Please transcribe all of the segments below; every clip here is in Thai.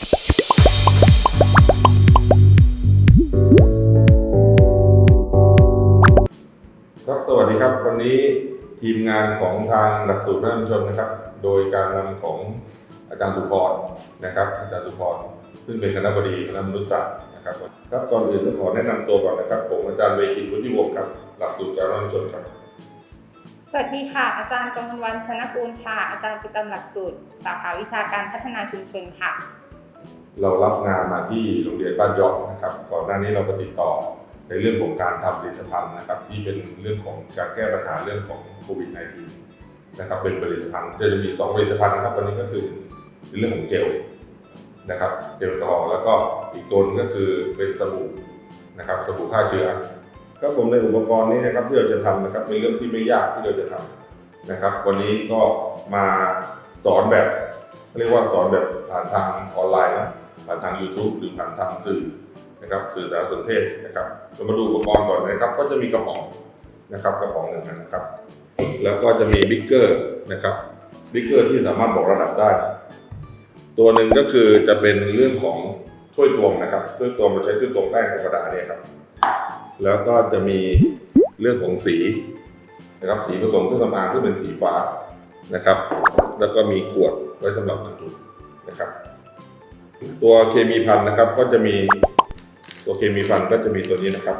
ครับสวัสดีครับ วันนี้ทีมงานของทางหลักสูตรนักชนนะครับ โดยการนำของอาจารย์สุพรนะครับ อาจารย์สุพรซึ่งเป็นคณะบดีคณะมนุษยศาสตร์นะครับครับก่อนอื่นต้องขอแนะนำตัวก่อนนะครับ ผมอาจารย์เวคินวุฒิวงศ์ครับ หลักสูตรการนักชนครับ สวัสดีค่ะ อาจารย์กมลวันชนะกูลค่ะ อาจารย์ประจำหลักสูตร สาขาวิชาการพัฒนาชุมชนค่ะ เรารับงานมาที่โรงเรียนบ้านยอกนะครับ ก่อนหน้านี้เราก็ติดต่อในเรื่องของการทำผลิตภัณฑ์นะครับ ที่เป็นเรื่องของการแก้ปัญหาเรื่องของโควิด -19 นะครับ เป็นผลิตภัณฑ์จะมีสองผลิตภัณฑ์นะครับวันนี้ก็คือในเรื่องของเจลนะครับเจลแอลกอฮอล์แล้วก็อีกตัวหนึงก็คือเป็นสบู่นะครับสบู่ฆ่าเชื้อก็ผมในอุปกรณ์นี้นะครับที่เราจะทำนะครับเป็นเรื่องที่ไม่ยากที่เราจะทำนะครับ วันนี้ก็มาสอนแบบเรียกว่าสอนแบบผ่านทางออนไลน์นะ ผ่านทาง YouTube หรือผ่านทางสื่อนะครับสื่อสารสนเทศนะครับเรามาดูอุปกรณ์ก่อนนะครับ ก็จะมีกระป๋องนะครับกระป๋องหนึ่งนะครับ แล้วก็จะมีบิ๊กเกอร์นะครับบิ๊กเกอร์ที่สามารถบอกระดับได้ ตัวหนึ่งก็คือจะเป็นเรื่องของถ้วยตวงนะครับถ้วยตวงเราใช้ถ้วยตวงแป้งธรรมดาเนี่ยครับ แล้วก็จะมีเรื่องของสีนะครับสีผสมเครื่องสำอางที่เป็นสีฟ้านะครับ แล้วก็มีขวดไว้สำหรับบรรจุนะครับ ตัวเคมีพันนะครับ ก็จะมีตัวเคมีพันก็จะมีตัวนี้นะครับ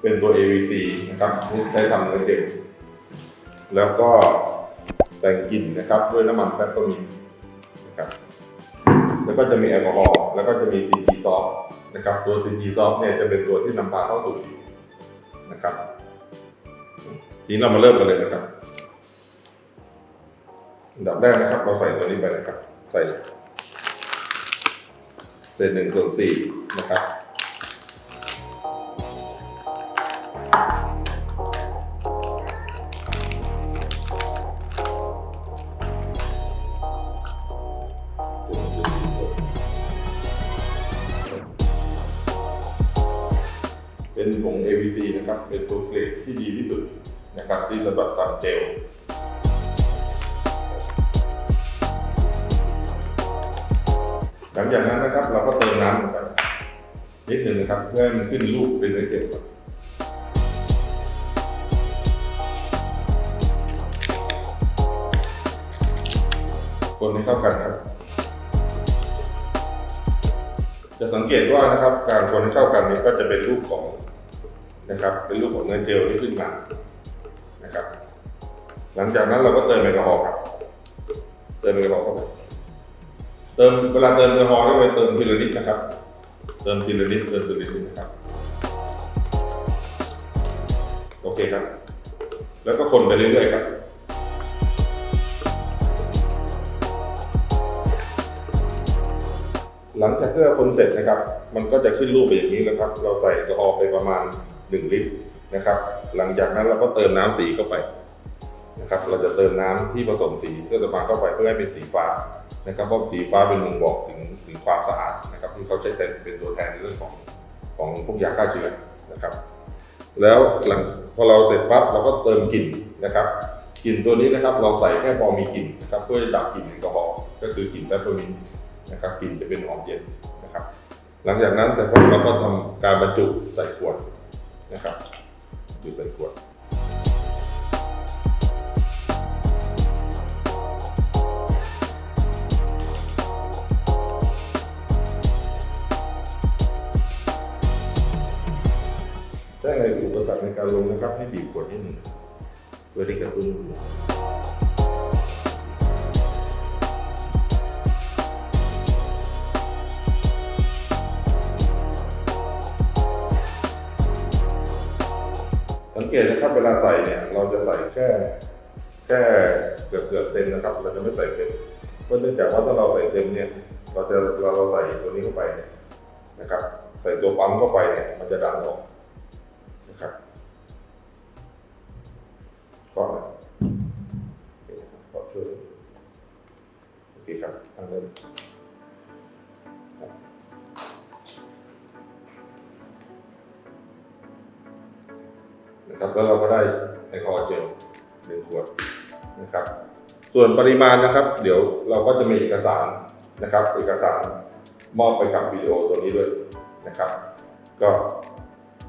เป็นตัว AVC นะครับที่ใช้ทำเนื้อเจลแล้วก็แต่งกลิ่นนะครับ ด้วยน้ำมันแปปเปอร์มินนะครับ แล้วก็จะมีแอลกอฮอล์แล้วก็จะมี CG soft นะครับ ตัว CG soft เนี่ยจะเป็นตัวที่นำพาเข้าสู่ผิวนะครับทีนี้เรามาเริ่มกันเลยนะครับอันดับแรกนะครับ เราใส่ตัวนี้ไปนะครับ ใส่เเศษหนึ่งส่วนสี่นะครับเป็นผง AVC นะครับ เป็นตัวเกรดที่ดีที่สุดนะครับ ที่สำหรับทำเจล หลังจากนั้นนะครับเราก็เติมน้ำลงไปนิดหนึ่งนะครับเพื่อให้มันขึ้นรูปเป็นเนื้อเจลก่อนคนให้เข้ากันครับ จะสังเกตว่านะครับการคนให้เข้ากันนี้ก็จะเป็นรูปของนะครับ เป็นรูปของเนื้อเจลที่ขึ้นมานะครับ หลังจากนั้นเราก็เติมแอลกอฮอล์ครับเติมแอลกอฮอล์เข้าไป เติมเวลาเติมแอลกอฮอล์ก็ไปเติมทีละนิดนะครับ เติมทีละนิดเติมทีละนิดนะครับ โอเคครับ แล้วก็คนไปเรื่อยๆครับหลังจากที่เราคนเสร็จนะครับ มันก็จะขึ้นรูปไปอย่างนี้แล้วครับ เราใส่แอลกอฮอล์ไปประมาณ 1 ลิตรนะครับ หลังจากนั้นเราก็เติมน้ำสีเข้าไป นะครับเราจะเติมน้ำที่ผสมสีเครื่องสำอาเข้าไปเพื่อให้เป็นสีฟ้านะครับเพราะสีฟ้าเป็นบ่งบอกถึงถึงความสะอาดนะครับที่เขาใช้เป็นเป็นตัวแทนในเรื่องของของพวกยาฆ่าเชื้อนะครับ แล้วหลังพอเราเสร็จปั๊บเราก็เติมกลิ่นนะครับกลิ่นตัวนี้นะครับเราใส่แค่พอมีกลิ่นนะครับเพื่อจะดับกลิ่นแอลกอฮอล์ก็คือกลิ่นแปปเปอร์มินต์นะครับกลิ่นจะเป็นหอมเย็นนะครับหลังจากนั้นแต่พอเราก็ทำการบรรจุใส่ขวดนะครับบรรจุใส่ขวด ในการลงนะครับ ให้บีบขวดนิดหนึ่งเพื่อที่กระตุ้นสังเกตนะครับเวลาใส่เนี่ยเราจะใส่แค่แค่เกือบเกือบเต็มนะครับ เราจะไม่ใส่เต็มเพราะเนื่องจากว่าถ้าเราใส่เต็มเนี่ยเราจะเราเราใส่ตัวนี้เข้าไปเนี่ยนะครับ ใส่ตัวปั๊มเข้าไปเนี่ยมันจะดันออก เริ่มนะครับแล้วเราก็ได้แอลกอฮอล์เจลหนึ่งขวดนะครับ ส่วนปริมาณนะครับ เดี๋ยวเราก็จะมีเอกสารนะครับ เอกสารมอบไปกับวิดีโอตัวนี้ด้วยนะครับ ก็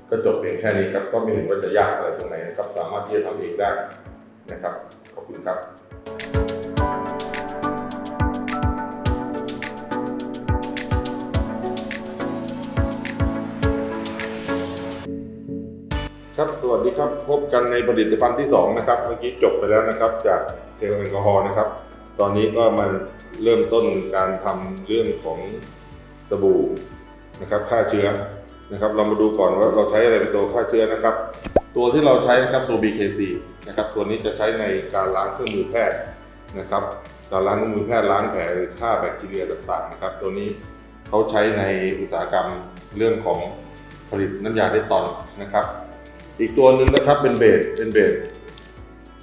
ก็จบเพียงแค่นี้ครับ ก็ไม่เห็นว่าจะยากอะไรตรงไหนนะครับ สามารถที่จะทำเองได้นะครับ ขอบคุณครับ ครับ สวัสดีครับ พบกันในผลิตภัณฑ์ที่ 2 นะครับ เมื่อกี้จบไปแล้วนะครับ จากเจลแอลกอฮอล์นะครับ ตอนนี้ก็มาเริ่มต้นการทำเรื่องของสบู่นะครับฆ่าเชื้อนะครับ เรามาดูก่อนว่าเราใช้อะไรเป็นตัวฆ่าเชื้อนะครับ ตัวที่เราใช้นะครับตัว BKC นะครับ ตัวนี้จะใช้ในการล้างเครื่องมือแพทย์นะครับการล้างเครื่องมือแพทย์ล้างแผลหรือฆ่าแบคทีเรียต่างๆนะครับ ตัวนี้เขาใช้ในอุตสาหกรรมเรื่องของผลิตน้ำยาเดตอนนะครับ อีกตัวหนึ่งนะครับเป็นเบสเป็นเบส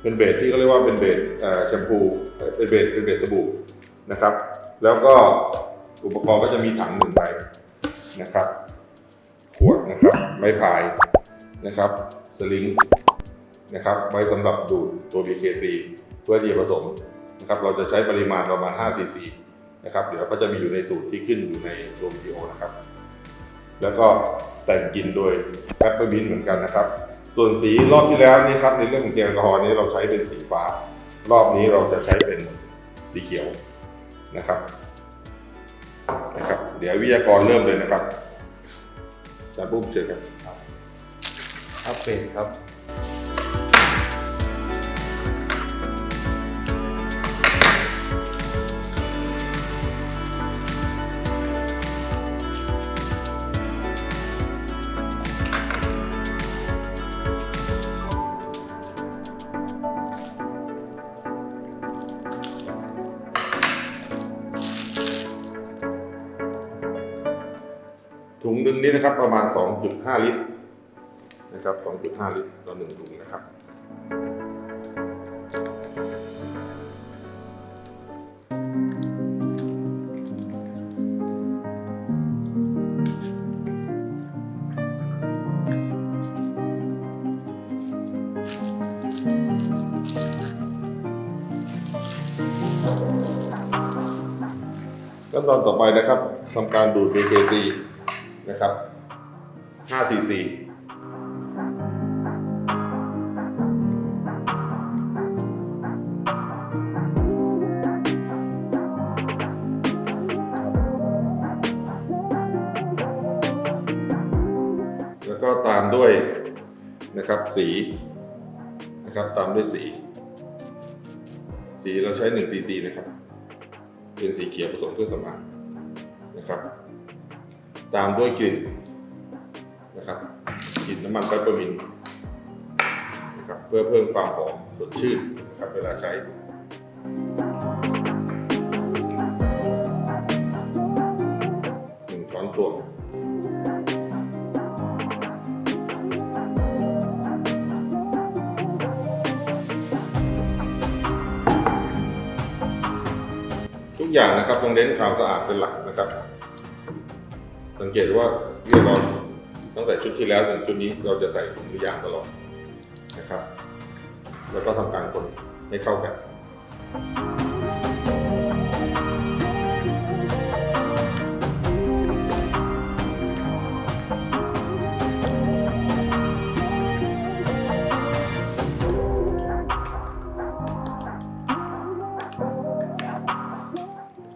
เป็นเบสที่เขาเรียกว่าเป็นเบสแชมพูเป็นเบสเป็นเบสสบู่นะครับ แล้วก็อุปกรณ์ก็จะมีถังหนึ่งใบนะครับ ขวดนะครับ ไม้พายนะครับ สลิงนะครับ ไว้สำหรับดูดตัว BKC เพื่อที่จะผสมนะครับ เราจะใช้ปริมาณประมาณ5 cc นะครับ เดี๋ยวก็จะมีอยู่ในสูตรที่ขึ้นอยู่ในตัววิดีโอนะครับ แล้วก็แต่งกลินโดยแอปเปอร์มินต์เหมือนกันนะครับ ส่วนสีรอบที่แล้วนี่ครับในเรื่องของเจลแอลกอฮอล์นี้เราใช้เป็นสีฟ้า รอบนี้เราจะใช้เป็นสีเขียวนะครับนะครับ เดี๋ยววิทยากรเริ่มเลยนะครับอาจารย์ปุ้มเชิญครับอัปเดตครับ นึงนี้นะครับประมาณ 2.5 ลิตรนะครับ 2.5 ลิตรต่อหนึ่งถุงนะครับขั้นตอนต่อไปนะครับทำการดูด BKC นะครับ5 cc แล้วก็ตามด้วยนะครับสีนะครับตามด้วยสี สีเราใช้1 cc นะครับ เป็นสีเขียวผสมเครื่องสำอางนะครับ ตามด้วยกลิ่นนะครับกลิ่นน้ำมันไฟเบอร์มินนะครับเพื่อเพิ่มความหอมสดชื่นนะครับเวลาใช้หนึ่งช้อนตวงทุกอย่างนะครับต้องเน้นความสะอาดเป็นหลักนะครับ สังเกตว่าเมื่อเราตั้งแต่ชุดที่แล้วถึงชุดนี้เราจะใส่ถุงมือยางตลอดนะครับ แล้วก็ทำการคนให้เข้ากัน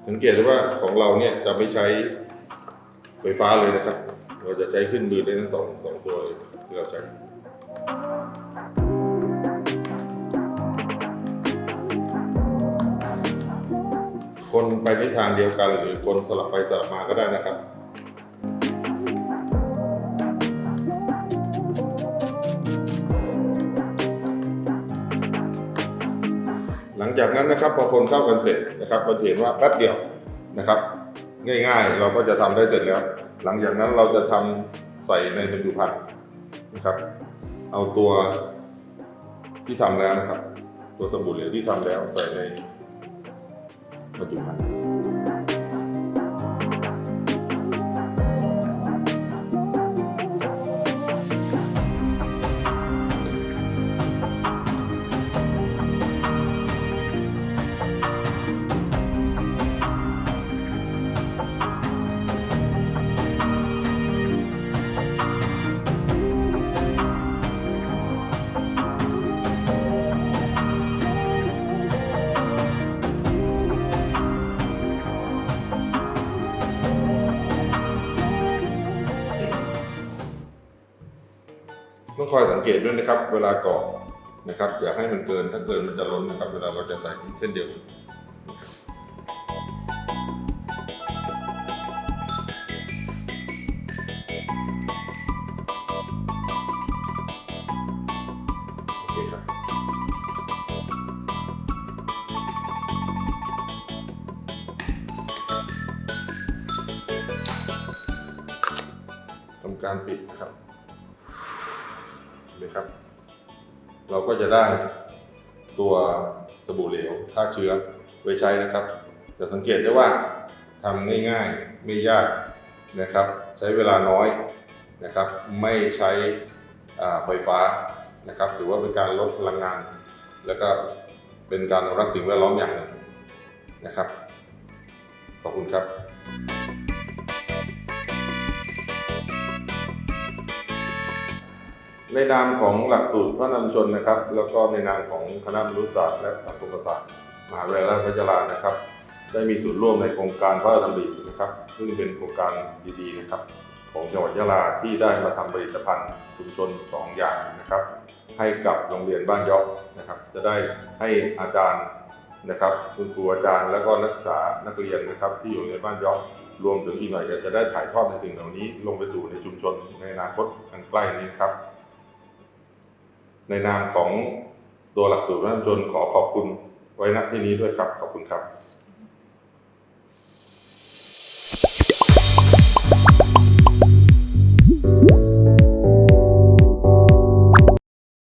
สังเกตว่าของเราเนี่ยจะไม่ใช้ ไฟฟ้าเลยนะครับ เราจะใช้ขึ้นมือได้ทั้งสองสองตัวเลยที่เราใช้คนไปในทางเดียวกันหรือคนสลับไปสลับมาก็ได้นะครับหลังจากนั้นนะครับพอคนเข้ากันเสร็จนะครับเราจะเห็นว่าแป๊บเดียวนะครับ ง่าย ๆ เราก็จะทำได้เสร็จแล้ว หลังจากนั้นเราจะทำใส่ในบรรจุภัณฑ์นะครับ เอาตัวที่ทำแล้วนะครับ ตัวสบู่เหลวที่ทำแล้วใส่ในบรรจุภัณฑ์ ต้องคอยสังเกตด้วยนะครับ เวลากรอกนะครับอย่าให้มันเกินถ้าเกินมันจะล้นนะครับ เวลาเราจะใส่เส้นเดียวกันโอเคครับทำการปิดนะครับ นไหมครับ เราก็จะได้ตัวสบู่เหลวฆ่าเชื้อไว้ใช้นะครับ จะสังเกตได้ว่าทำง่ายๆไม่ยากนะครับ ใช้เวลาน้อยนะครับ ไม่ใช้ไฟฟ้านะครับถือว่าเป็นการลดพลังงาน แล้วก็เป็นการอนุรักษ์สิ่งแวดล้อมอย่างหนึ่งนะครับ ขอบคุณครับ ในนามของหลักสูตรพระนำชนนะครับ แล้วก็ในนามของคณะมนุษยศาสตร์และสังคมศาสตร์มหาวิทยาลัยราชภัฏยาลานะครับ ได้มีส่วนร่วมในโครงการพระราชดำรินะครับ ซึ่งเป็นโครงการดีๆนะครับ ของจังหวัดยะลาที่ได้มาทำผลิตภัณฑ์ชุมชน 2 อย่างนะครับ ให้กับโรงเรียนบ้านยอกนะครับ จะได้ให้อาจารย์นะครับ คุณครูอาจารย์แล้วก็นักศึกษานักเรียนนะครับ ที่อยู่ในบ้านยอกรวมถึงอีกหน่อยจะได้ถ่ายทอดในสิ่งเหล่านี้ ลงไปสู่ในชุมชนในอนาคตอันใกล้นี้ครับ ในนามของตัวหลักสูตรพระนำชนขอขอบคุณไว้ณที่นี้ด้วยครับ ขอบคุณครับ